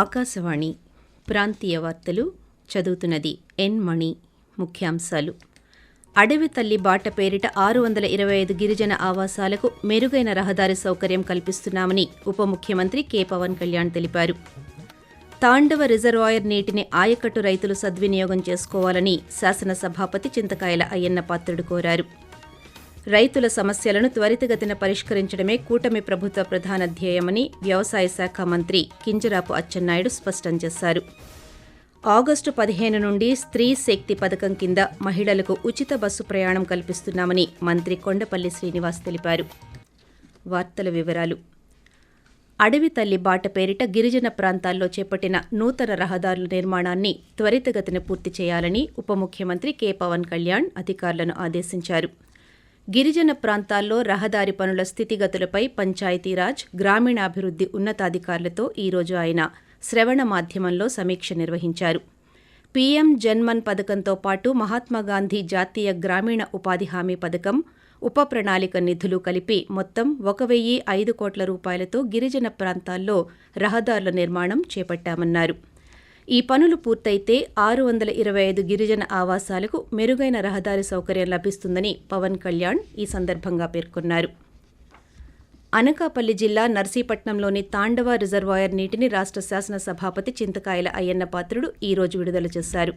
ఆకాశవాణి ప్రాంతీయ వార్తలు చదువుతున్నది ఎన్ మణి ముఖ్యాంశాలు. అడవి తల్లి బాట పేరిట ఆరు వందల ఇరవై ఐదు గిరిజన ఆవాసాలకు మెరుగైన రహదారి సౌకర్యం కల్పిస్తున్నామని ఉప ముఖ్యమంత్రి కె. పవన్ కళ్యాణ్ తెలిపారు. తాండవ రిజర్వాయర్ నీటిని ఆయకట్టు రైతులు సద్వినియోగం చేసుకోవాలని శాసనసభాపతి చింతకాయల అయ్యన్న పాత్రుడు కోరారు. రైతుల సమస్యలను త్వరితగతిన పరిష్కరించడమే కూటమి ప్రభుత్వ ప్రధాన ధ్యేయమని వ్యవసాయ శాఖ మంత్రి కింజరాపు అచ్చెన్నాయుడు స్పష్టం చేశారు. ఆగస్టు పదిహేను నుండి స్త్రీ శక్తి పథకం కింద మహిళలకు ఉచిత బస్సు ప్రయాణం కల్పిస్తున్నామని మంత్రి కొండపల్లి శ్రీనివాస్ తెలిపారు. వార్తల వివరాలు. అడవి తల్లి బాట పేరిట గిరిజన ప్రాంతాల్లో చేపట్టిన నూతన రహదారుల నిర్మాణాన్ని త్వరితగతిన పూర్తి చేయాలని ఉప ముఖ్యమంత్రి కె పవన్ కళ్యాణ్ అధికారులను ఆదేశించారు. గిరిజన ప్రాంతాల్లో రహదారి పనుల స్థితిగతులపై పంచాయతీరాజ్ గ్రామీణాభివృద్ధి ఉన్నతాధికారులతో ఈరోజు ఆయన శ్రవణ మాధ్యమంలో సమీక్ష నిర్వహించారు. పీఎం జన్మన్ పథకంతో పాటు మహాత్మాగాంధీ జాతీయ గ్రామీణ ఉపాధి హామీ పథకం ఉప ప్రణాళిక నిధులు కలిపి మొత్తం ఒక వెయ్యి ఐదు కోట్ల రూపాయలతో గిరిజన ప్రాంతాల్లో రహదారుల నిర్మాణం చేపట్టామన్నారు. ఈ పనులు పూర్తయితే ఆరు వందల ఇరవై ఐదు గిరిజన ఆవాసాలకు మెరుగైన రహదారి సౌకర్యం లభిస్తుందని పవన్ కళ్యాణ్ ఈ సందర్భంగా పేర్కొన్నారు. అనకాపల్లి జిల్లా నర్సీపట్నంలోని తాండవ రిజర్వాయర్ నీటిని రాష్ట్ర శాసనసభాపతి చింతకాయల అయ్యన్న పాత్రుడు ఈ రోజు విడుదల చేశారు.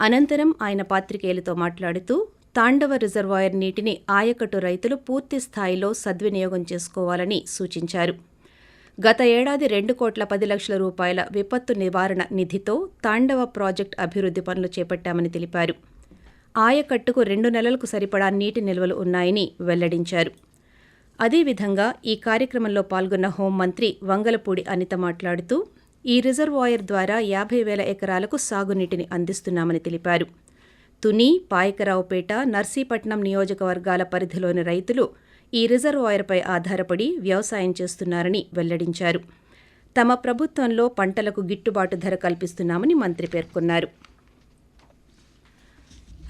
అనంతరం ఆయన పాత్రికేయులతో మాట్లాడుతూ తాండవ రిజర్వాయర్ నీటిని ఆయకట్టు రైతులు పూర్తి స్థాయిలో సద్వినియోగం చేసుకోవాలని సూచించారు. గత ఏడాది రెండు కోట్ల పది లక్షల రూపాయల విపత్తు నివారణ నిధితో తాండవ ప్రాజెక్టు అభివృద్ధి పనులు చేపట్టామని తెలిపారు. ఆయకట్టుకు రెండు నెలలకు సరిపడా నీటి నిల్వలు ఉన్నాయని వెల్లడించారు. అదేవిధంగా ఈ కార్యక్రమంలో పాల్గొన్న హోంమంత్రి వంగలపూడి అనిత మాట్లాడుతూ ఈ రిజర్వాయర్ ద్వారా యాభై వేల ఎకరాలకు సాగునీటిని అందిస్తున్నామని తెలిపారు. తుని పాయకరావుపేట నర్సీపట్నం నియోజకవర్గాల పరిధిలోని రైతులు ఈ రిజర్వాయర్పై ఆధారపడి వ్యవసాయం చేస్తున్నారని వెల్లడించారు. తమ ప్రభుత్వంలో పంటలకు గిట్టుబాటు ధర కల్పిస్తున్నామని మంత్రి పేర్కొన్నారు.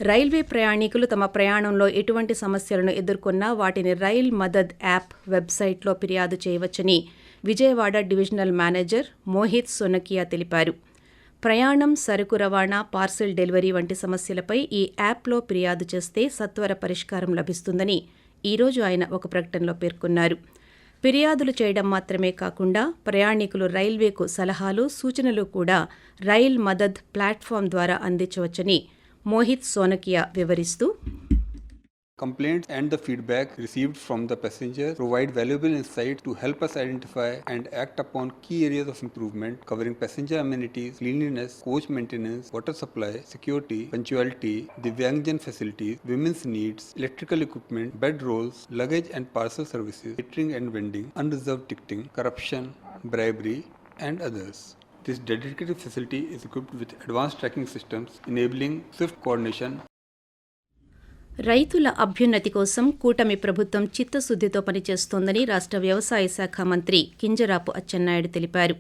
రైల్వే ప్రయాణికులు తమ ప్రయాణంలో ఎటువంటి సమస్యలను ఎదుర్కొన్నా వాటిని రైల్ మదద్ యాప్ వెబ్సైట్లో ఫిర్యాదు చేయవచ్చని విజయవాడ డివిజనల్ మేనేజర్ మోహిత్ సొనకియా తెలిపారు. ప్రయాణం సరుకు రవాణా పార్సిల్ డెలివరీ వంటి సమస్యలపై ఈ యాప్లో ఫిర్యాదు చేస్తే సత్వర పరిష్కారం లభిస్తుందని ఈరోజు ఆయన ఒక ప్రకటనలో పేర్కొన్నారు. ఫిర్యాదులు చేయడం మాత్రమే కాకుండా ప్రయాణికులు రైల్వేకు సలహాలు సూచనలు కూడా రైల్ మదద్ ప్లాట్ఫామ్ ద్వారా అందించవచ్చని మోహిత్ సోనకియా వివరిస్తూ Complaints and the feedback received from the passengers provide valuable insight to help us identify and act upon key areas of improvement covering passenger amenities, cleanliness, coach maintenance, water supply, security, punctuality, Divyangjan facilities, women's needs, electrical equipment, bed rolls, luggage and parcel services, catering and vending, unreserved ticketing, corruption, bribery, and others. This dedicated facility is equipped with advanced tracking systems enabling swift coordination రైతుల అభ్యున్నతి కోసం కూటమి ప్రభుత్వం చిత్తశుద్దితో పనిచేస్తోందని రాష్ట్ర వ్యవసాయ శాఖ మంత్రి కింజరాపు అచ్చెన్నాయుడు తెలిపారు.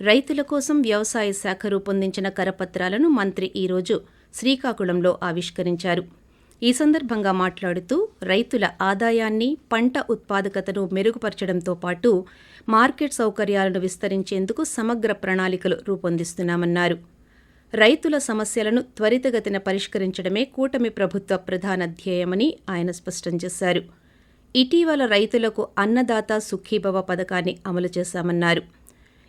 రైతుల కోసం వ్యవసాయ శాఖ రూపొందించిన కరపత్రాలను మంత్రి ఈరోజు శ్రీకాకుళంలో ఆవిష్కరించారు. ఈ సందర్భంగా మాట్లాడుతూ రైతుల ఆదాయాన్ని పంట ఉత్పాదకతను మెరుగుపరచడంతో పాటు మార్కెట్ సౌకర్యాలను విస్తరించేందుకు సమగ్ర ప్రణాళికలు రూపొందిస్తున్నామన్నారు. రైతుల సమస్యలను త్వరితగతిన పరిష్కరించడమే కూటమి ప్రభుత్వ ప్రధాన ధ్యేయమని ఆయన స్పష్టం చేశారు. ఇటీవల రైతులకు అన్నదాత సుఖీభవ పథకాన్ని అమలు చేశామన్నారు.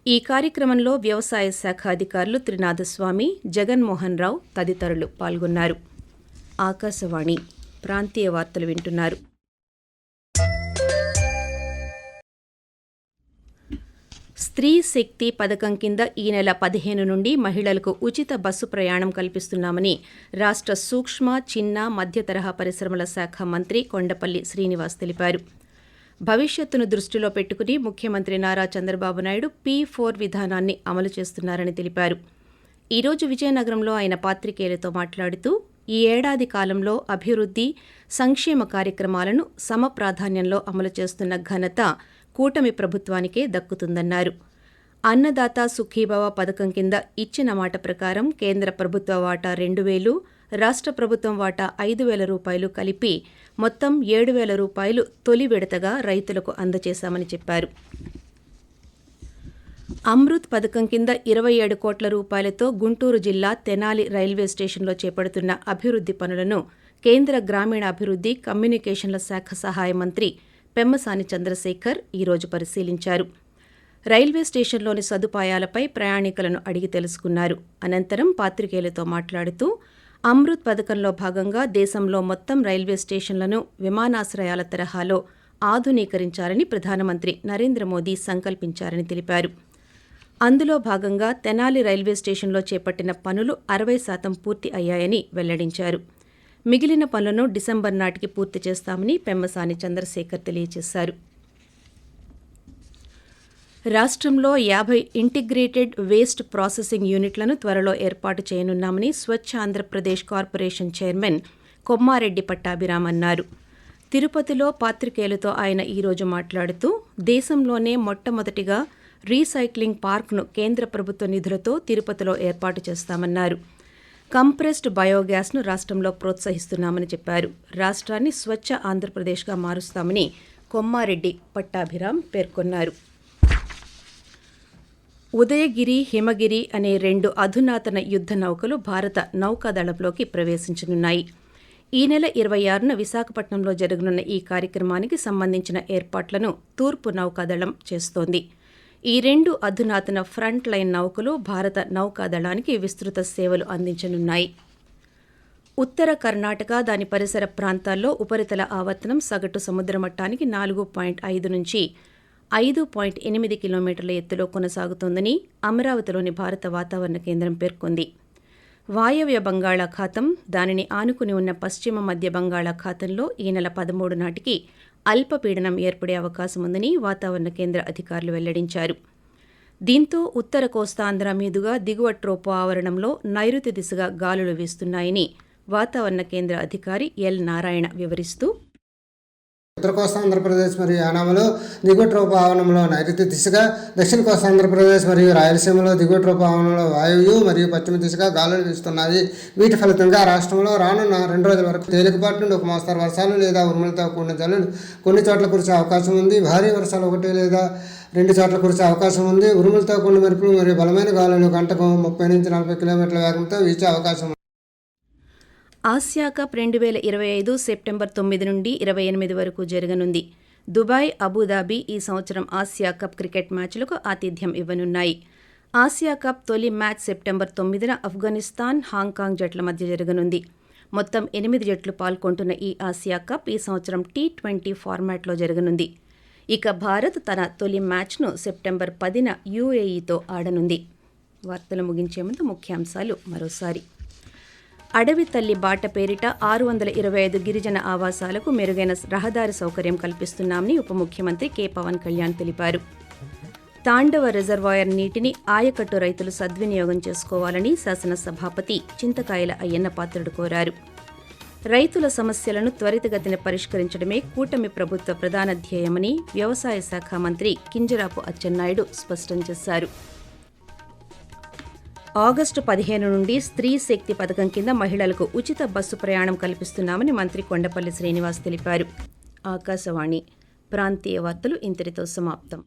ఈ కార్యక్రమంలో వ్యవసాయ శాఖ అధికారులు త్రినాథస్వామి జగన్మోహన్ రావు తదితరులు పాల్గొన్నారు. ఆకాశవాణి ప్రాంతీయ వార్తలు వింటున్నారు. స్త్రీ శక్తి పథకం కింద ఈ నెల పదిహేను నుండి మహిళలకు ఉచిత బస్సు ప్రయాణం కల్పిస్తున్నామని రాష్ట్ర సూక్ష్మ చిన్న మధ్య తరహా పరిశ్రమల శాఖ మంత్రి కొండపల్లి శ్రీనివాస్ తెలిపారు. భవిష్యత్తును దృష్టిలో పెట్టుకుని ముఖ్యమంత్రి నారా చంద్రబాబు నాయుడు పీ ఫోర్ విధానాన్ని అమలు చేస్తున్నారని తెలిపారు. ఈరోజు విజయనగరంలో ఆయన పాత్రికేయులతో మాట్లాడుతూ ఈ ఏడాది కాలంలో అభివృద్ధి సంక్షేమ కార్యక్రమాలను సమప్రాధాన్యంలో అమలు చేస్తున్న ఘనత కూటమి ప్రభుత్వానికే దక్కుతుందన్నారు. అన్నదాత సుఖీభవ పథకం కింద ఇచ్చిన మాట ప్రకారం కేంద్ర ప్రభుత్వ వాటా రెండు వేలు రాష్ట్ర ప్రభుత్వం వాటా ఐదు వేల రూపాయలు కలిపి మొత్తం ఏడు వేల రూపాయలు తొలి విడతగా రైతులకు అందజేశామని చెప్పారు. అమృత్ పథకం కింద ఇరవై ఏడు కోట్ల రూపాయలతో గుంటూరు జిల్లా తెనాలి రైల్వే స్టేషన్లో చేపడుతున్న అభివృద్ధి పనులను కేంద్ర గ్రామీణాభివృద్ధి కమ్యూనికేషన్ల శాఖ సహాయ మంత్రి పెమ్మసాని చంద్రశేఖర్ ఈరోజు పరిశీలించారు. రైల్వే స్టేషన్లోని సదుపాయాలపై ప్రయాణికులను అడిగి తెలుసుకున్నారు. అనంతరం పాత్రికేయులతో మాట్లాడుతూ అమృత్ పథకంలో భాగంగా దేశంలో మొత్తం రైల్వే స్టేషన్లను విమానాశ్రయాల తరహాలో ఆధునీకరించాలని ప్రధానమంత్రి నరేంద్ర మోదీ సంకల్పించారని తెలిపారు. అందులో భాగంగా తెనాలి రైల్వే స్టేషన్లో చేపట్టిన పనులు అరవై శాతం పూర్తి అయ్యాయని వెల్లడించారు. మిగిలిన పనులను డిసెంబర్ నాటికి పూర్తి చేస్తామని పెమ్మసాని చంద్రశేఖర్ తెలియజేశారు. రాష్ట్రంలో యాభై ఇంటిగ్రేటెడ్ వేస్ట్ ప్రాసెసింగ్ యూనిట్లను త్వరలో ఏర్పాటు చేయనున్నామని స్వచ్ఛ ఆంధ్రప్రదేశ్ కార్పొరేషన్ చైర్మన్ కొమ్మారెడ్డి పట్టాభిరామ్ అన్నారు తిరుపతిలో పాత్రికేయులతో ఆయన ఈరోజు మాట్లాడుతూ దేశంలోనే మొట్టమొదటిగా రీసైక్లింగ్ పార్క్ను కేంద్ర ప్రభుత్వ నిధులతో తిరుపతిలో ఏర్పాటు చేస్తామన్నారు. కంప్రెస్డ్ బయోగ్యాస్ను రాష్ట్రంలో ప్రోత్సహిస్తున్నామని చెప్పారు. రాష్ట్రాన్ని స్వచ్ఛ ఆంధ్రప్రదేశ్గా మారుస్తామని కొమ్మారెడ్డి పట్టాభిరామ్ పేర్కొన్నారు. ఉదయగిరి హిమగిరి అనే రెండు అధునాతన యుద్ధ నౌకలు భారత నౌకాదళంలోకి ప్రవేశించనున్నాయి. ఈ నెల ఇరవై ఆరున విశాఖపట్నంలో జరగనున్న ఈ కార్యక్రమానికి సంబంధించిన ఏర్పాట్లను తూర్పు నౌకాదళం చేస్తోంది. ఈ రెండు అధునాతన ఫ్రంట్ లైన్ నౌకలు భారత నౌకాదళానికి విస్తృత సేవలు అందించనున్నాయి. ఉత్తర కర్ణాటక దాని పరిసర ప్రాంతాల్లో ఉపరితల ఆవర్తనం సగటు సముద్ర మట్టానికి నాలుగు పాయింట్ ఐదు నుంచి ఐదు పాయింట్ ఎనిమిది కిలోమీటర్ల ఎత్తులో కొనసాగుతోందని అమరావతిలోని భారత వాతావరణ కేంద్రం పేర్కొంది. వాయవ్య బంగాళాఖాతం దానిని ఆనుకుని ఉన్న పశ్చిమ మధ్య బంగాళాఖాతంలో ఈ నెల పదమూడు నాటికి అల్పపీడనం ఏర్పడే అవకాశం ఉందని వాతావరణ కేంద్ర అధికారులు వెల్లడించారు. దీంతో ఉత్తర కోస్తాంధ్ర మీదుగా దిగువ ట్రోపో ఆవరణంలో నైరుతి దిశగా గాలులు వీస్తున్నాయని వాతావరణ కేంద్ర అధికారి ఎల్ నారాయణ వివరిస్తూ ఉత్తర కోస్తా ఆంధ్రప్రదేశ్ మరియు యానాములో దిగువ ఆవరణంలో నైరుతి దిశగా దక్షిణ కోస్తా ఆంధ్రప్రదేశ్ మరియు రాయలసీమలో దిగువ ఆవరణంలో వాయువు మరియు పశ్చిమ దిశగా గాలులు వీస్తున్నాయి వీటి ఫలితంగా రాష్ట్రంలో రానున్న రెండు రోజుల వరకు తేలికపాటి నుండి ఒక మోస్తరు వర్షాలు లేదా ఉరుములతో కూడిన జల్లులు కొన్ని చోట్ల కురిసే అవకాశం ఉంది భారీ వర్షాలు ఒకటి లేదా రెండు చోట్ల కురిసే అవకాశం ఉంది ఉరుములతో కూడిన మెరుపులు మరియు బలమైన గాలులు గంటకు ముప్పై నుంచి నలభై కిలోమీటర్ల వేగంతో వీచే అవకాశం ఉంది. ఆసియా కప్ రెండు వేల ఇరవై ఐదు సెప్టెంబర్ తొమ్మిది నుండి ఇరవై ఎనిమిది వరకు జరగనుంది. దుబాయ్ అబుదాబి ఈ సంవత్సరం ఆసియా కప్ క్రికెట్ మ్యాచ్లకు ఆతిథ్యం ఇవ్వనున్నాయి. ఆసియా కప్ తొలి మ్యాచ్ సెప్టెంబర్ తొమ్మిదిన ఆఫ్ఘనిస్తాన్ హాంకాంగ్ జట్ల మధ్య జరగనుంది. మొత్తం ఎనిమిది జట్లు పాల్గొంటున్న ఈ ఆసియా కప్ ఈ సంవత్సరం టీ ట్వంటీ ఫార్మాట్లో జరగనుంది. ఇక భారత్ తన తొలి మ్యాచ్ను సెప్టెంబర్ పదిన యూఏఈతో ఆడనుంది. వార్తలు ముగించే ముందు ముఖ్యాంశాలు మరోసారి. అడవి తల్లి బాట పేరిట ఆరు వందల ఇరవై ఐదు గిరిజన ఆవాసాలకు మెరుగైన రహదారి సౌకర్యం కల్పిస్తున్నామని ఉప ముఖ్యమంత్రి కె పవన్ కళ్యాణ్ తెలిపారు. తాండవ రిజర్వాయర్ నీటిని ఆయకట్టు రైతులు సద్వినియోగం చేసుకోవాలని శాసనసభాపతి చింతకాయల అయ్యన్న పాత్రుడు కోరారు. రైతుల సమస్యలను త్వరితగతిన పరిష్కరించడమే కూటమి ప్రభుత్వ ప్రధాన ధ్యేయమని వ్యవసాయ శాఖ మంత్రి కింజరాపు అచ్చెన్నాయుడు స్పష్టం చేశారు. ఆగస్టు పదిహేను నుండి స్త్రీ శక్తి పథకం కింద మహిళలకు ఉచిత బస్సు ప్రయాణం కల్పిస్తున్నామని మంత్రి కొండపల్లి శ్రీనివాస్ తెలిపారు. ఆకాశవాణి ప్రాంతీయ వార్తలు ఇంతటితో సమాప్తం.